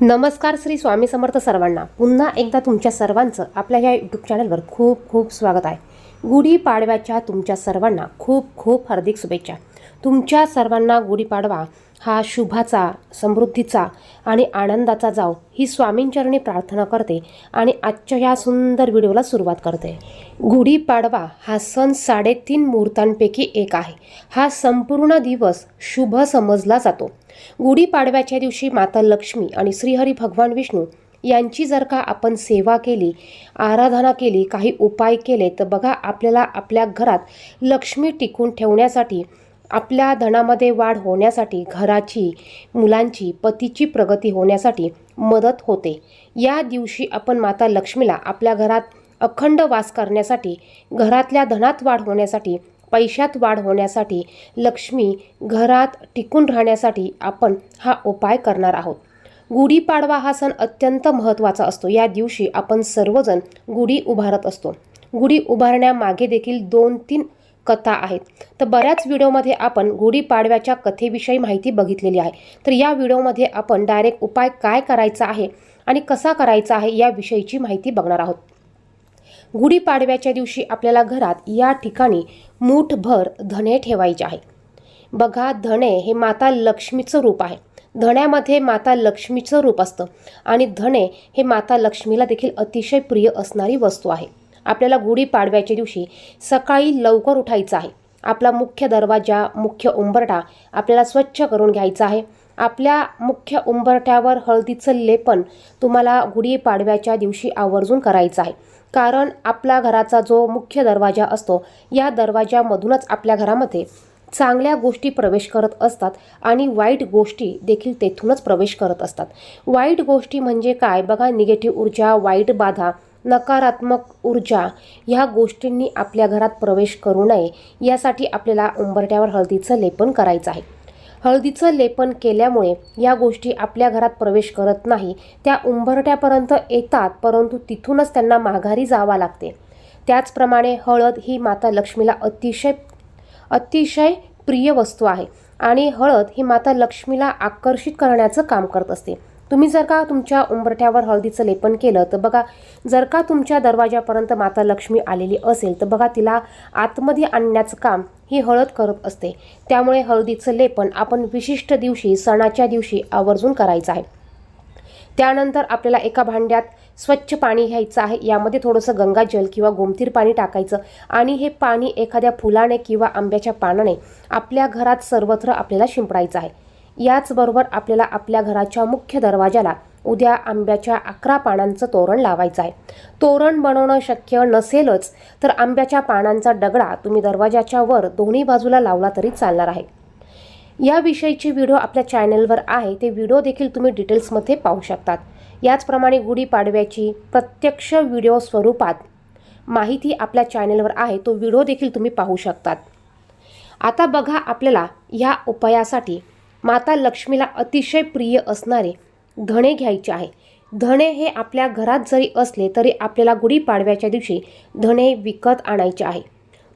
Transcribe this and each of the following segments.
नमस्कार श्री स्वामी समर्थ सर्वांना. पुन्हा एकदा तुमच्या सर्वांचं आपल्या या यूट्यूब चॅनलवर खूप खूप स्वागत आहे. गुढीपाडव्याच्या तुमच्या सर्वांना खूप खूप हार्दिक शुभेच्छा. तुमच्या सर्वांना गुढीपाडवा हा शुभाचा समृद्धीचा आणि आनंदाचा जाव ही स्वामींचरणी प्रार्थना करते आणि आजच्या या सुंदर व्हिडिओला सुरुवात करते. गुढीपाडवा हा सण साडेतीन मुहूर्तांपैकी एक आहे. हा संपूर्ण दिवस शुभ समजला जातो. गुढीपाडव्याच्या दिवशी माता लक्ष्मी आणि श्रीहरी भगवान विष्णू यांची जर का आपण सेवा केली आराधना केली काही उपाय केले तर बघा आपल्याला आपल्या घरात लक्ष्मी टिकून ठेवण्यासाठी आपल्या धनामध्ये वाढ होण्यासाठी घराची मुलांची पतीची प्रगती होण्यासाठी मदत होते. या दिवशी आपण माता लक्ष्मीला आपल्या घरात अखंड वास करण्यासाठी घरातल्या धनात वाढ होण्यासाठी पैशात वाढ होण्यासाठी लक्ष्मी घरात टिकून राहण्यासाठी आपण हा उपाय करणार आहोत. गुढीपाडवा हा सण अत्यंत महत्त्वाचा असतो. या दिवशी आपण सर्वजण गुढी उभारत असतो. गुढी उभारण्यामागे देखील दोन तीन कथा आहेत. तर बऱ्याच व्हिडिओमध्ये आपण गुढीपाडव्याच्या कथेविषयी माहिती बघितलेली आहे. तर या व्हिडिओमध्ये आपण डायरेक्ट उपाय काय करायचा आहे आणि कसा करायचा आहे याविषयीची माहिती बघणार आहोत. गुढीपाडव्याच्या दिवशी आपल्याला घरात या ठिकाणी मूठभर धणे ठेवायचे आहे. बघा धणे हे माता लक्ष्मीचं रूप आहे. धण्यामध्ये माता लक्ष्मीचं रूप असतं आणि धणे हे माता लक्ष्मीला देखील अतिशय प्रिय असणारी वस्तू आहे. आपल्याला गुढीपाडव्याच्या दिवशी सकाळी लवकर उठायचं आहे. आपला मुख्य दरवाजा मुख्य उंबरठा आपल्याला स्वच्छ करून घ्यायचा आहे. आपल्या मुख्य उंबरठ्यावर हळदीचं लेपन तुम्हाला गुढीपाडव्याच्या दिवशी आवर्जून करायचं आहे. कारण आपला घराचा जो मुख्य दरवाजा असतो या दरवाजामधूनच आपल्या घरामध्ये चांगल्या गोष्टी प्रवेश करत असतात आणि वाईट गोष्टी देखील तेथूनच प्रवेश करत असतात. वाईट गोष्टी म्हणजे काय? बघा निगेटिव्ह ऊर्जा वाईट बाधा नकारात्मक ऊर्जा ह्या गोष्टींनी आपल्या घरात प्रवेश करू नये यासाठी आपल्याला उंबरट्यावर हळदीचं लेपन करायचं आहे. हळदीचं लेपन केल्यामुळे या गोष्टी आपल्या घरात प्रवेश करत नाही त्या उंबरट्यापर्यंत येतात परंतु तिथूनच त्यांना माघारी जावा लागते. त्याचप्रमाणे हळद ही माता लक्ष्मीला अतिशय अतिशय प्रिय वस्तू आहे आणि हळद ही माता लक्ष्मीला आकर्षित करण्याचं काम करत असते. तुम्ही जर का तुमच्या उंबरठ्यावर हळदीचं लेपन केलं तर बघा जर का तुमच्या दरवाजापर्यंत माता लक्ष्मी आलेली असेल तर बघा तिला आतमध्ये आणण्याचं काम ही हळद करत असते. त्यामुळे हळदीचं लेपन आपण विशिष्ट दिवशी सणाच्या दिवशी आवर्जून करायचं आहे. त्यानंतर आपल्याला एका भांड्यात स्वच्छ पाणी घ्यायचं आहे. यामध्ये थोडंसं गंगाजल किंवा गोमतीर पाणी टाकायचं आणि हे पाणी एखाद्या फुलाने किंवा आंब्याच्या पानाने आपल्या घरात सर्वत्र आपल्याला शिंपडायचं आहे. याचबरोबर आपल्याला आपल्या घराच्या मुख्य दरवाजाला उद्या आंब्याच्या अकरा पानांचं तोरण लावायचं आहे. तोरण बनवणं शक्य नसेलच तर आंब्याच्या पानांचा दगडा तुम्ही दरवाजाच्या वर दोन्ही बाजूला लावला तरी चालणार आहे. याविषयीची व्हिडिओ आपल्या चॅनलवर आहे ते व्हिडिओ देखील तुम्ही डिटेल्समध्ये पाहू शकतात. याचप्रमाणे गुढीपाडव्याची प्रत्यक्ष व्हिडिओ स्वरूपात माहिती आपल्या चॅनलवर आहे तो व्हिडिओ देखील तुम्ही पाहू शकतात. आता बघा आपल्याला ह्या उपायासाठी माता लक्ष्मीला अतिशय प्रिय असणारे धणे घ्यायचे आहे. धणे हे आपल्या घरात जरी असले तरी आपल्याला गुढीपाडव्याच्या दिवशी धणे विकत आणायचे आहे.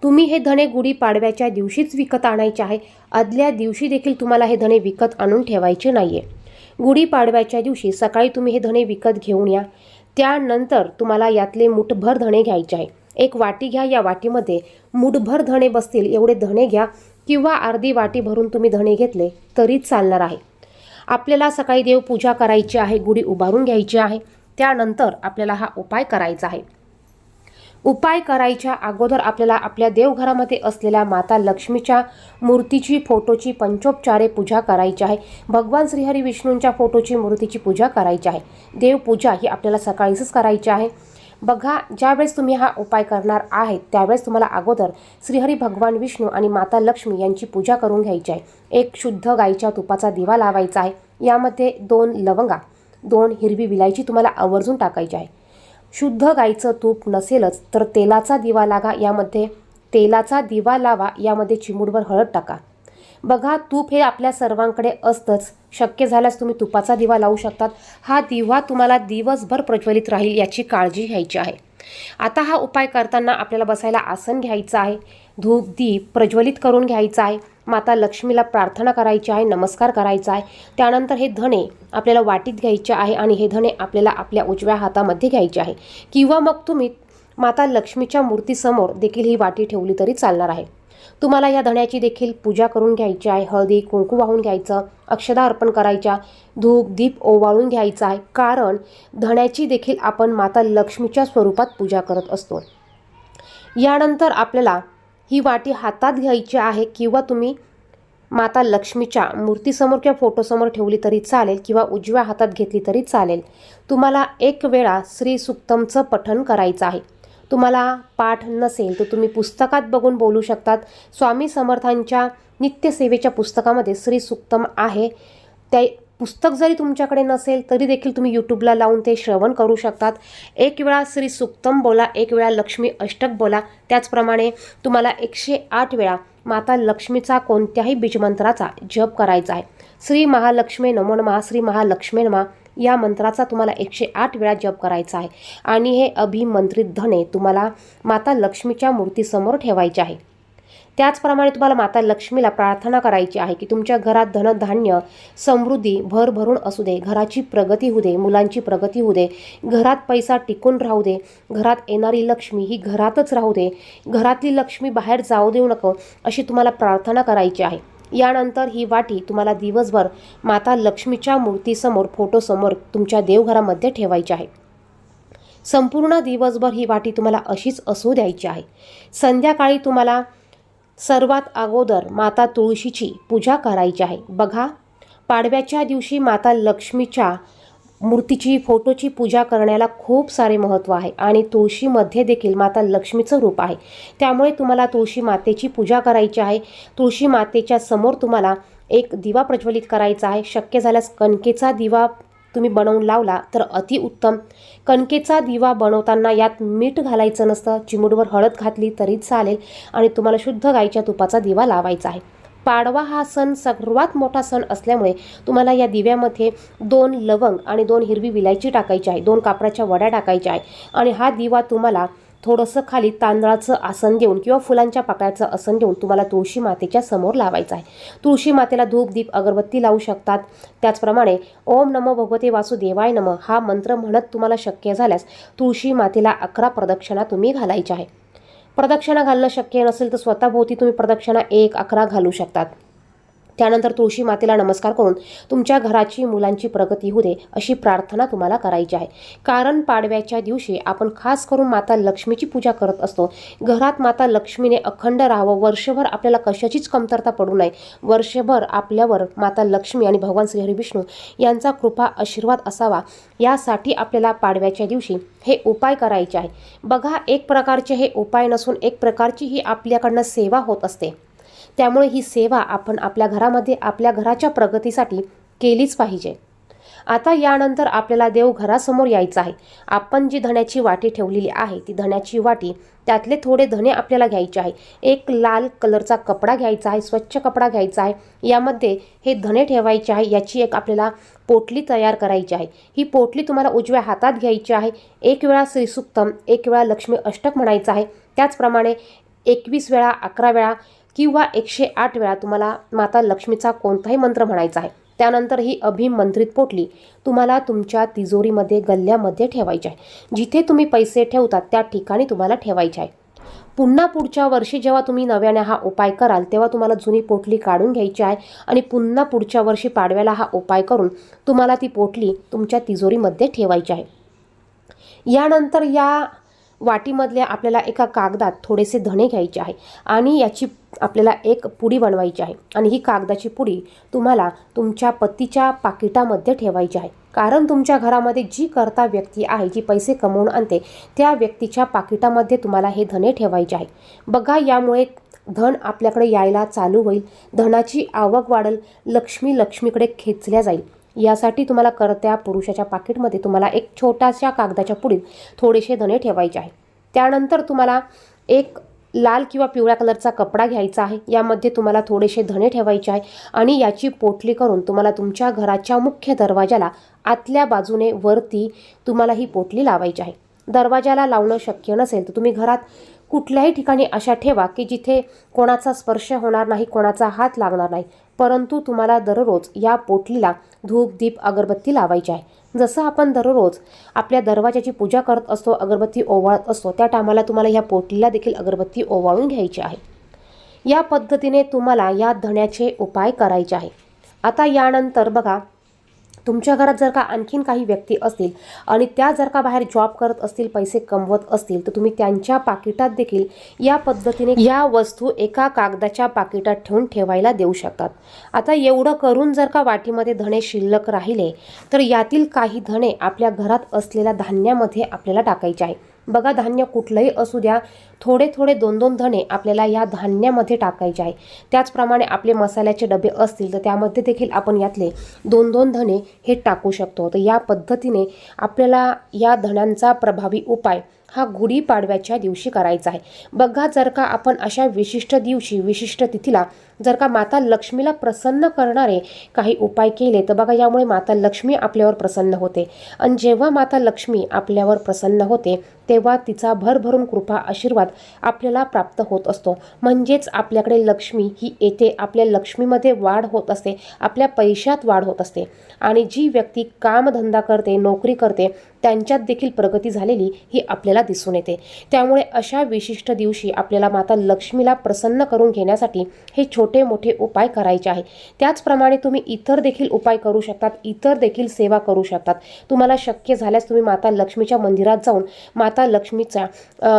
तुम्ही हे धणे गुढीपाडव्याच्या दिवशीच विकत आणायचे आहे. आदल्या दिवशी देखील तुम्हाला हे धणे विकत आणून ठेवायचे नाही आहे गुढीपाडव्याच्या दिवशी सकाळी तुम्ही हे धणे विकत घेऊन या. त्यानंतर तुम्हाला यातले मुठभर धणे घ्यायचे आहे. एक वाटी घ्या या वाटीमध्ये मुठभर धणे बसतील एवढे धणे घ्या. किंवा अर्धी वाटी भरून तुम्ही धणे घेतले तरी चालणार आहे. आपल्याला सकाळी देवपूजा करायची आहे गुढी उभारून घ्यायची आहे. त्यानंतर आपल्याला हा उपाय करायचा आहे. उपाय करायच्या अगोदर आपल्याला आपल्या देवघरामध्ये असलेल्या माता लक्ष्मीच्या मूर्तीची फोटोची पंचोपचारे पूजा करायची आहे. भगवान श्रीहरी विष्णूंच्या फोटोची मूर्तीची पूजा करायची आहे. देवपूजा ही आपल्याला सकाळीच करायची आहे. बघा ज्यावेळेस तुम्ही हा उपाय करणार आहेत त्यावेळेस तुम्हाला अगोदर श्रीहरी भगवान विष्णू आणि माता लक्ष्मी यांची पूजा करून घ्यायची आहे. एक शुद्ध गाईच्या तुपाचा दिवा लावायचा आहे. यामध्ये दोन लवंगा दोन हिरवी विलायची तुम्हाला आवर्जून टाकायची आहे. शुद्ध गाईचं तूप नसेलच तर तेलाचा दिवा लागा. यामध्ये तेलाचा दिवा लावा. यामध्ये चिमूडभर हळद टाका. बघा तूप हे आपल्या सर्वांकडे असतंच. शक्य झाल्यास तुम्ही तुपाचा दिवा लावू शकतात. हा दिवा तुम्हाला दिवसभर प्रज्वलित राहील याची काळजी घ्यायची आहे. आता हा उपाय करताना आपल्याला बसायला आसन घ्यायचं आहे. धूप दीप प्रज्वलित करून घ्यायचा आहे. माता लक्ष्मीला प्रार्थना करायची आहे नमस्कार करायचा आहे. त्यानंतर हे धणे आपल्याला वाटीत घ्यायचे आहे आणि हे धणे आपल्याला आपल्या उजव्या हातामध्ये घ्यायचे आहे. किंवा मग तुम्ही माता लक्ष्मीच्या मूर्तीसमोर देखील ही वाटी ठेवली तरी चालणार आहे. तुम्हाला या धण्याची देखील पूजा करून घ्यायची आहे. हळदी कुंकू वाहून घ्यायचं अक्षदा अर्पण करायच्या धूप दीप ओवाळून घ्यायचा आहे. कारण धण्याची देखील आपण माता लक्ष्मीच्या स्वरूपात पूजा करत असतो. यानंतर आपल्याला ही वाटी हातात घ्यायची आहे किंवा तुम्ही माता लक्ष्मीच्या मूर्तीसमोर किंवा फोटोसमोर ठेवली तरी चालेल किंवा उजव्या हातात घेतली तरी चालेल. तुम्हाला एक वेळा श्री सुक्तमचं पठण करायचं आहे. तुम्हाला पाठ नसेल तर तुम्ही पुस्तकात बघून बोलू शकतात. स्वामी समर्थांच्या नित्यसेवेच्या पुस्तकामध्ये श्री सुक्तम आहे. त्या पुस्तक जरी तुमच्याकडे नसेल तरी देखील तुम्ही यूट्यूबला लावून ते श्रवण करू शकतात. एक वेळा श्री सुक्तम बोला एक वेळा लक्ष्मी अष्टक बोला. त्याचप्रमाणे तुम्हाला एकशे आठ वेळा माता लक्ष्मीचा कोणत्याही बीजमंत्राचा जप करायचा आहे. श्री महालक्ष्मी नमो नमः श्री महालक्ष्मी नमा. या मंत्राचा तुम्हाला एकशे आठ वेळा जप करायचा आहे. आणि हे अभिमंत्रित धने तुम्हाला माता लक्ष्मीच्या मूर्तीसमोर ठेवायचे आहे. त्याचप्रमाणे तुम्हाला माता लक्ष्मीला प्रार्थना करायची आहे की तुमच्या घरात धनधान्य समृद्धी भरभरून असू दे घराची प्रगती होऊ दे मुलांची प्रगती होऊ दे घरात पैसा टिकून राहू दे घरात येणारी लक्ष्मी ही घरातच राहू दे घरातली लक्ष्मी बाहेर जाऊ देऊ नको अशी तुम्हाला प्रार्थना करायची आहे. यानंतर ही वाटी तुम्हाला दिवसभर माता लक्ष्मीच्या मूर्तीसमोर फोटोसमोर तुमच्या देवघरामध्ये ठेवायची आहे. संपूर्ण दिवसभर ही वाटी तुम्हाला अशीच असू द्यायची आहे. संध्याकाळी तुम्हाला सर्वात अगोदर माता तुळशीची पूजा करायची आहे. बघा पाडव्याच्या दिवशी माता लक्ष्मीच्या मूर्तीची फोटोची पूजा करण्याला खूप सारे महत्त्व आहे आणि तुळशीमध्ये देखील माता लक्ष्मीचं रूप आहे. त्यामुळे तुम्हाला तुळशी मातेची पूजा करायची आहे. तुळशी मातेच्या समोर तुम्हाला एक दिवा प्रज्वलित करायचा आहे. शक्य झाल्यास कणकेचा दिवा तुम्ही बनवून लावला तर अतिउत्तम कणकेचा दिवा बनवताना यात मीठ घालायचं नसतं. चिमूटवर हळद घातली तरी चालेल आणि तुम्हाला शुद्ध गाईच्या तुपाचा दिवा लावायचा आहे. पाडवा हा सण सर्वात मोठा सण असल्यामुळे तुम्हाला या दिव्यामध्ये दोन लवंग आणि दोन हिरवी विलायची टाकायची आहे दोन कापडाच्या वड्या टाकायच्या आहे आणि हा दिवा तुम्हाला थोडंसं खाली तांदळाचं आसन देऊन किंवा फुलांच्या पाकळ्याचं आसन देऊन तुम्हाला तुळशी मातेच्या समोर लावायचं आहे. तुळशी मातेला धूप दीप अगरबत्ती लावू शकतात. त्याचप्रमाणे ओम नमो भगवते वासुदेवाय नम हा मंत्र म्हणत तुम्हाला शक्य झाल्यास तुळशी मातेला अकरा प्रदक्षिणा तुम्ही घालायच्या आहे. प्रदक्षिणा घालणं शक्य नसेल तर स्वतःभोवती तुम्ही प्रदक्षिणा एक अकरा घालू शकतात. त्यानंतर तुळशी मातेला नमस्कार करून तुमच्या घराची मुलांची प्रगती होऊ दे अशी प्रार्थना तुम्हाला करायची आहे. कारण पाडव्याच्या दिवशी आपण खास करून माता लक्ष्मीची पूजा करत असतो. घरात माता लक्ष्मीने अखंड राहावं. वर्षभर आपल्याला कशाचीच कमतरता पडू नये. वर्षभर आपल्यावर माता लक्ष्मी आणि भगवान श्रीहरी विष्णू यांचा कृपा आशीर्वाद असावा. यासाठी आपल्याला पाडव्याच्या दिवशी हे उपाय करायचे आहे. बघा एक प्रकारचे हे उपाय नसून एक प्रकारची ही आपल्याकडनं सेवा होत असते. त्यामुळे ही सेवा आपण आपल्या घरामध्ये आपल्या घराच्या प्रगतीसाठी केलीच पाहिजे. आता यानंतर आपल्याला देवघरासमोर यायचं आहे. आपण जी धण्याची वाटी ठेवलेली आहे ती धण्याची वाटी त्यातले थोडे धणे आपल्याला घ्यायचे आहे. एक लाल कलरचा कपडा घ्यायचा आहे स्वच्छ कपडा घ्यायचा आहे. यामध्ये हे धणे ठेवायचे आहे याची एक आपल्याला पोटली तयार करायची आहे. ही पोटली तुम्हाला उजव्या हातात घ्यायची आहे. एक वेळा श्रीसुक्तम एक वेळा लक्ष्मी अष्टक म्हणायचं आहे. त्याचप्रमाणे एकवीस वेळा अकरा वेळा किंवा एकशे आठ वेळा तुम्हाला माता लक्ष्मीचा कोणताही मंत्र म्हणायचा आहे. त्यानंतर ही अभिमंत्रित पोटली तुम्हाला तुमच्या तिजोरीमध्ये गल्ल्यामध्ये ठेवायची आहे. जिथे तुम्ही पैसे ठेवतात त्या ठिकाणी तुम्हाला ठेवायचे आहे. पुन्हा पुढच्या वर्षी जेव्हा तुम्ही नव्याने हा उपाय कराल तेव्हा तुम्हाला जुनी पोटली काढून घ्यायची आहे आणि पुन्हा पुढच्या वर्षी पाडव्याला हा उपाय करून तुम्हाला ती पोटली तुमच्या तिजोरीमध्ये ठेवायची आहे. यानंतर या वाटीमधल्या आपल्याला एका कागदात थोडेसे धणे घ्यायचे आहे आणि याची आपल्याला एक पुडी बनवायची आहे. आणि ही कागदाची पुडी तुम्हाला तुमच्या पतीच्या पाकिटामध्ये ठेवायची आहे. कारण तुमच्या घरामध्ये जी करता व्यक्ती आहे जी पैसे कमवून आणते त्या व्यक्तीच्या पाकिटामध्ये तुम्हाला हे धणे ठेवायचे आहे. बघा यामुळे धन आपल्याकडे यायला चालू होईल. धनाची आवक वाढेल. लक्ष्मी लक्ष्मीकडे खेचल्या जाईल. यासाठी तुम्हाला करत्या पुरुषाच्या पाकिटमध्ये तुम्हाला एक छोट्याशा कागदाच्या पुढील थोडेसे धणे ठेवायचे आहे. त्यानंतर तुम्हाला एक लाल किंवा पिवळ्या कलरचा कपडा घ्यायचा आहे. यामध्ये तुम्हाला थोडेसे धणे ठेवायचे आहे आणि याची पोटली करून तुम्हाला तुमच्या घराच्या मुख्य दरवाजाला आतल्या बाजूने वरती तुम्हाला ही पोटली लावायची आहे. दरवाजाला लावणं शक्य नसेल तर तुम्ही घरात कुठल्याही ठिकाणी अशा ठेवा की जिथे कोणाचा स्पर्श होणार नाही कोणाचा हात लागणार नाही. परंतु तुम्हाला दररोज या पोटलीला धूप दीप अगरबत्ती लावायची आहे. जसं आपण दररोज आपल्या दरवाजाची पूजा करत असतो अगरबत्ती ओवाळत असतो त्या टायमाला तुम्हाला ह्या पोटलीला देखील अगरबत्ती ओवाळून घ्यायची आहे. या पद्धतीने तुम्हाला या धण्याचे उपाय करायचे आहे. आता यानंतर बघा तुमच्या घरात जर का आणखीन काही व्यक्ती असतील आणि त्या जर का बाहेर जॉब करत असतील पैसे कमवत असतील तर तुम्ही त्यांच्या पाकिटात देखील या पद्धतीने या वस्तू एका कागदाच्या पाकिटात ठेवून ठेवायला देऊ शकतात. आता एवढं करून जर का वाटीमध्ये धणे शिल्लक राहिले तर यातील काही धणे आपल्या घरात असलेल्या धान्यामध्ये आपल्याला टाकायचे आहे. बघा धान्य कुठलंही असू द्या थोडे थोडे दोन दोन धणे आपल्याला या धान्यामध्ये टाकायचे आहे. त्याचप्रमाणे आपले मसाल्याचे डबे असतील तर त्यामध्ये देखील आपण यातले दोन दोन धणे हे टाकू शकतो. तर या पद्धतीने आपल्याला या धण्यांचा प्रभावी उपाय हा गुढीपाडव्याच्या दिवशी करायचा आहे. बघा जर का आपण अशा विशिष्ट दिवशी विशिष्ट तिथीला जर का माता लक्ष्मीला प्रसन्न करणारे काही उपाय केले तर बघा यामुळे माता लक्ष्मी आपल्यावर प्रसन्न होते. आणि जेव्हा माता लक्ष्मी आपल्यावर प्रसन्न होते तेव्हा तिचा भरभरून कृपा आशीर्वाद आपल्याला प्राप्त होत असतो. म्हणजेच आपल्याकडे लक्ष्मी ही येते आपल्या लक्ष्मीमध्ये वाढ होत असते आपल्या पैशात वाढ होत असते. आणि जी व्यक्ती कामधंदा करते नोकरी करते त्यांच्यात देखील प्रगती झालेली ही आपल्याला दिसून येते. त्यामुळे अशा विशिष्ट दिवशी आपल्याला माता लक्ष्मीला प्रसन्न करून घेण्यासाठी हे छोटे मोठे उपाय करायचे आहे त्याचप्रमाणे तुम्ही इतर देखील उपाय करू शकतात इतर देखील सेवा करू शकतात. तुम्हाला शक्य झाल्यास तुम्ही माता लक्ष्मीच्या मंदिरात जाऊन माता लक्ष्मीचा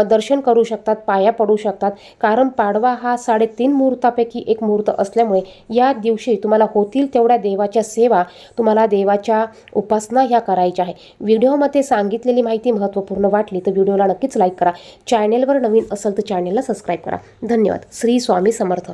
दर्शन करू शकतात पाया पडू शकतात. कारण पाडवा हा साडेतीन मुहूर्तापैकी एक मुहूर्त असल्यामुळे या दिवशी तुम्हाला होतील तेवढ्या देवाच्या सेवा तुम्हाला देवाच्या उपासना ह्या करायच्या आहे व्हिडिओमध्ये ते सांगितलेली माहिती महत्त्वपूर्ण वाटली तर व्हिडिओला नक्कीच लाईक करा. चॅनेलवर नवीन असेल तर चॅनेलला सबस्क्राईब करा. धन्यवाद. श्री स्वामी समर्थ.